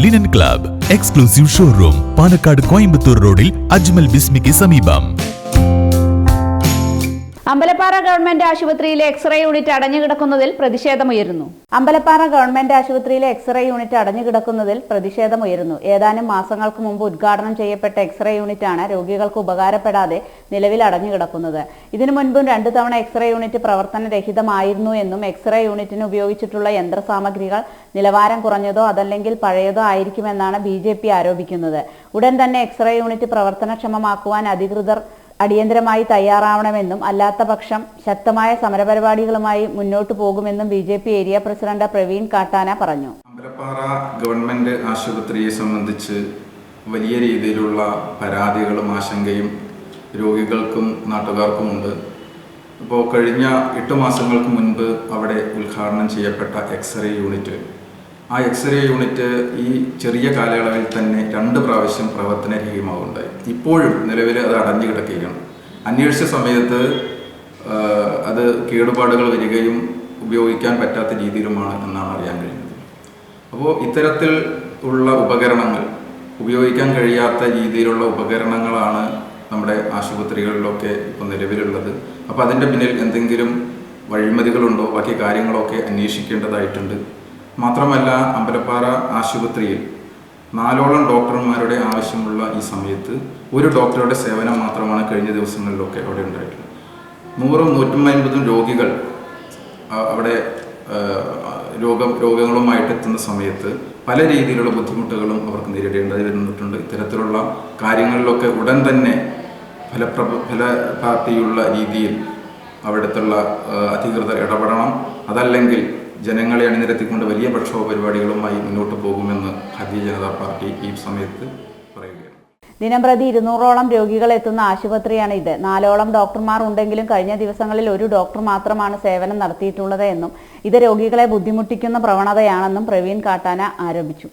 Linen club exclusive showroom Palakkad Coimbatore റോഡിൽ അജ്മൽ ബിസ്മിക്ക് സമീപം അമ്പലപ്പാറ ഗവൺമെന്റ് ആശുപത്രിയിലെ എക്സ്റേ യൂണിറ്റ് അടഞ്ഞുകിടക്കുന്നതിൽ പ്രതിഷേധമുയരുന്നു. അമ്പലപ്പാറ ഗവൺമെന്റ് ആശുപത്രിയിലെ എക്സ്റേ യൂണിറ്റ് അടഞ്ഞുകിടക്കുന്നതിൽ പ്രതിഷേധമുയരുന്നു. ഏതാനും മാസങ്ങൾക്ക് മുമ്പ് ഉദ്ഘാടനം ചെയ്യപ്പെട്ട എക്സ്റേ യൂണിറ്റാണ് രോഗികൾക്ക് ഉപകാരപ്പെടാതെ നിലവിൽ അടഞ്ഞുകിടക്കുന്നത്. ഇതിനു മുൻപും രണ്ടു തവണ എക്സ്റേ യൂണിറ്റ് പ്രവർത്തനരഹിതമായിരുന്നു എന്നും എക്സ്റേ യൂണിറ്റിന് ഉപയോഗിച്ചിട്ടുള്ള യന്ത്രസാമഗ്രികൾ നിലവാരം കുറഞ്ഞതോ അതല്ലെങ്കിൽ പഴയതോ ആയിരിക്കുമെന്നാണ് ബി ആരോപിക്കുന്നത്. ഉടൻ തന്നെ എക്സ്റേ യൂണിറ്റ് പ്രവർത്തനക്ഷമമാക്കുവാൻ അധികൃതർ അടിയന്തരമായി തയ്യാറാവണമെന്നും അല്ലാത്ത പക്ഷം ശക്തമായ സമരപരിപാടികളുമായി മുന്നോട്ടു പോകുമെന്നും ബി ഏരിയ പ്രസിഡന്റ് പ്രവീൺ കാട്ടാന പറഞ്ഞു. അമ്പലപ്പാറ ഗവൺമെന്റ് ആശുപത്രിയെ സംബന്ധിച്ച് വലിയ രീതിയിലുള്ള പരാതികളും ആശങ്കയും രോഗികൾക്കും നാട്ടുകാർക്കുമുണ്ട്. ഇപ്പോൾ കഴിഞ്ഞ എട്ട് മാസങ്ങൾക്ക് മുൻപ് അവിടെ ഉദ്ഘാടനം ചെയ്യപ്പെട്ട എക്സ്റേ യൂണിറ്റ് ആ എക്സ്റേ യൂണിറ്റ് ഈ ചെറിയ കാലയളവിൽ തന്നെ രണ്ട് പ്രാവശ്യം പ്രവർത്തനരഹിതമാവുണ്ടായി ഇപ്പോഴും നിലവിൽ അത് അടഞ്ഞു കിടക്കുകയാണ്. അന്വേഷിച്ച സമയത്ത് അത് കേടുപാടുകൾ വരികയും ഉപയോഗിക്കാൻ പറ്റാത്ത രീതിയിലുമാണ് എന്നാണ് അറിയാൻ കഴിഞ്ഞത്. അപ്പോൾ ഇത്തരത്തിൽ ഉള്ള ഉപകരണങ്ങൾ ഉപയോഗിക്കാൻ കഴിയാത്ത രീതിയിലുള്ള ഉപകരണങ്ങളാണ് നമ്മുടെ ആശുപത്രികളിലൊക്കെ ഇപ്പോൾ നിലവിലുള്ളത്. അപ്പോൾ അതിന്റെ പിന്നിൽ എന്തെങ്കിലും വഴിമതികളുണ്ടോ? ബാക്കി കാര്യങ്ങളൊക്കെ അന്വേഷിക്കേണ്ടതായിട്ടുണ്ട്. മാത്രമല്ല അമ്പലപ്പാറ ആശുപത്രിയിൽ നാലോളം ഡോക്ടർമാരുടെ ആവശ്യമുള്ള ഈ സമയത്ത് ഒരു ഡോക്ടറുടെ സേവനം മാത്രമാണ് കഴിഞ്ഞ ദിവസങ്ങളിലൊക്കെ അവിടെ ഉണ്ടായിട്ടുള്ളത്. നൂറും നൂറ്റമ്പതും രോഗികൾ അവിടെ രോഗം രോഗങ്ങളുമായിട്ട് എത്തുന്ന സമയത്ത് പല രീതിയിലുള്ള ബുദ്ധിമുട്ടുകളും അവർക്ക് നേരിടേണ്ടി വരുന്നിട്ടുണ്ട് ഇത്തരത്തിലുള്ള കാര്യങ്ങളിലൊക്കെ ഉടൻ തന്നെ ഫലപ്രഭ ഫലപ്രാപ്തിയുള്ള രീതിയിൽ അവിടുത്തുള്ള അധികൃതർ ഇടപെടണം. അതല്ലെങ്കിൽ ജനങ്ങളെ അണിനിരത്തിക്കൊണ്ട് വലിയ പ്രക്ഷോഭ പരിപാടികളുമായി മുന്നോട്ട് പോകുമെന്ന് ഭാരതീയ ജനതാ പാർട്ടി ഈ സമയത്ത് പറയുകയാണ്. ദിനംപ്രതി ഇരുന്നൂറോളം രോഗികൾ എത്തുന്ന ആശുപത്രിയാണ് ഇത് നാലോളം ഡോക്ടർമാർ ഉണ്ടെങ്കിലും കഴിഞ്ഞ ദിവസങ്ങളിൽ ഒരു ഡോക്ടർ മാത്രമാണ് സേവനം നടത്തിയിട്ടുള്ളത് എന്നും ഇത് രോഗികളെ ബുദ്ധിമുട്ടിക്കുന്ന പ്രവണതയാണെന്നും പ്രവീൺ കാട്ടാന ആരോപിച്ചു.